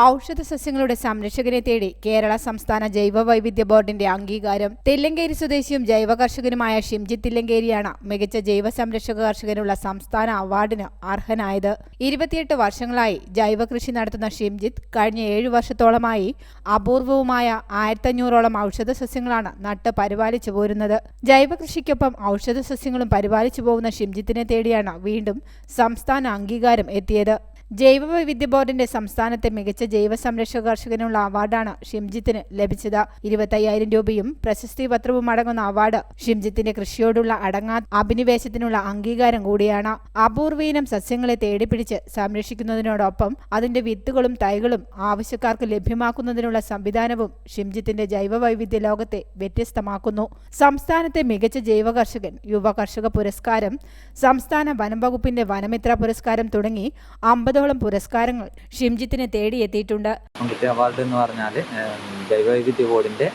ഔഷധ സസ്യങ്ങളുടെ സംരക്ഷകനെ തേടി കേരള സംസ്ഥാന ജൈവ വൈവിധ്യ ബോർഡിന്റെ അംഗീകാരം. തില്ലങ്കേരി സ്വദേശിയും ജൈവ കർഷകനുമായ ഷിംജി തില്ലങ്കേരിയാണ് മികച്ച ജൈവ സംരക്ഷക കർഷകനുള്ള സംസ്ഥാന അവാർഡിന് അർഹനായത്. ഇരുപത്തിയെട്ട് വർഷങ്ങളായി ജൈവ കൃഷി നടത്തുന്ന ഷിംജിത്ത് കഴിഞ്ഞ ഏഴു വർഷത്തോളമായി അപൂർവവുമായ ആയിരത്തഞ്ഞൂറോളം ഔഷധ സസ്യങ്ങളാണ് നട്ട് പരിപാലിച്ചു പോരുന്നത്. ജൈവ കൃഷിക്കൊപ്പം ഔഷധ സസ്യങ്ങളും പരിപാലിച്ചു പോകുന്ന ഷിംജിത്തിനെ തേടിയാണ് വീണ്ടും സംസ്ഥാന അംഗീകാരം എത്തിയത്. ജൈവ വൈവിധ്യ ബോർഡിന്റെ സംസ്ഥാനത്തെ മികച്ച ജൈവ സംരക്ഷക കർഷകനുള്ള അവാർഡാണ് ഷിംജിത്തിന് ലഭിച്ചത്. ഇരുപത്തയ്യായിരം രൂപയും പ്രശസ്തി പത്രവും അടങ്ങുന്ന അവാർഡ് ഷിംജിത്തിന്റെ കൃഷിയോടുള്ള അടങ്ങാ അഭിനിവേശത്തിനുള്ള അംഗീകാരം കൂടിയാണ്. അപൂർവീനം സസ്യങ്ങളെ തേടിപ്പിടിച്ച് സംരക്ഷിക്കുന്നതിനോടൊപ്പം അതിന്റെ വിത്തുകളും തൈകളും ആവശ്യക്കാർക്ക് ലഭ്യമാക്കുന്നതിനുള്ള സംവിധാനവും ഷിംജിത്തിന്റെ ജൈവ വൈവിധ്യ ലോകത്തെ വ്യത്യസ്തമാക്കുന്നു. സംസ്ഥാനത്തെ മികച്ച ജൈവ കർഷകൻ യുവ കർഷക പുരസ്കാരം സംസ്ഥാന വനം വകുപ്പിന്റെ വനമിത്ര പുരസ്കാരം തുടങ്ങി അമ്പതോളം പുരസ്കാരങ്ങൾ ഷിംജിത്തിന് തേടിയെത്തിയിട്ടുണ്ട്. കിട്ടിയ അവാർഡ് എന്ന് പറഞ്ഞാൽ ജൈവവൈവിധ്യ ബോർഡിന്റെ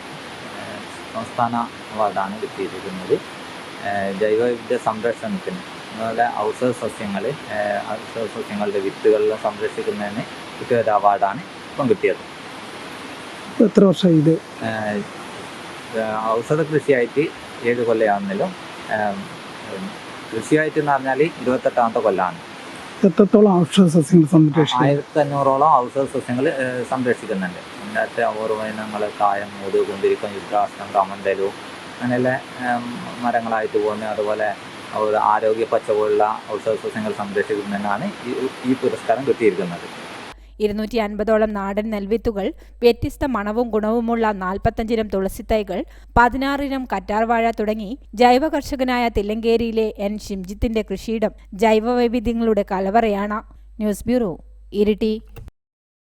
സംസ്ഥാന അവാർഡാണ് കിട്ടിയിരിക്കുന്നത്. ജൈവവൈവിധ്യ സംരക്ഷണത്തിന് അതുപോലെ ഔഷധ സസ്യങ്ങൾ ഔഷധ സസ്യങ്ങളുടെ വിത്തുകളിൽ സംരക്ഷിക്കുന്നതിന് കിട്ടിയ ഒരു അവാർഡാണ് ഇപ്പം കിട്ടിയത്. എത്ര വർഷമായി ഇത്? ഔഷധ കൃഷിയായിട്ട് ഏഴ് ഏഹ് കൃഷിയായിട്ട് എന്ന് പറഞ്ഞാൽ ഇരുപത്തെട്ടാമത്തെ കൊല്ലമാണ് എത്രത്തോളം ഔഷധ സസ്യങ്ങൾ സംരക്ഷിക്കും ആയിരത്തി അഞ്ഞൂറോളം ഔഷധ സസ്യങ്ങൾ സംരക്ഷിക്കുന്നുണ്ട്. ഇനങ്ങൾ കായം മൂത് കുന്തിരിക്കം യുദ്ധാസനം കമന്തലു അങ്ങനെയുള്ള മരങ്ങളായിട്ട് പോകുന്നത് അതുപോലെ ആരോഗ്യ പച്ച പോലുള്ള ഔഷധ സസ്യങ്ങൾ സംരക്ഷിക്കുന്നതിനാണ് ഈ ഈ പുരസ്കാരം കിട്ടിയിരിക്കുന്നത്. ഇരുന്നൂറ്റി അൻപതോളം നാടൻ നെൽവിത്തുകൾ വ്യത്യസ്ത മണവും ഗുണവുമുള്ള നാൽപ്പത്തഞ്ചിനം തുളസിത്തൈകൾ പതിനാറിനം കറ്റാർവാഴ തുടങ്ങി ജൈവ കർഷകനായ തില്ലങ്കേരിയിലെ എൻ. ഷിംജിത്തിന്റെ കൃഷിയിടം ജൈവ വൈവിധ്യങ്ങളുടെ കലവറയാണ്. News bureau Iritty.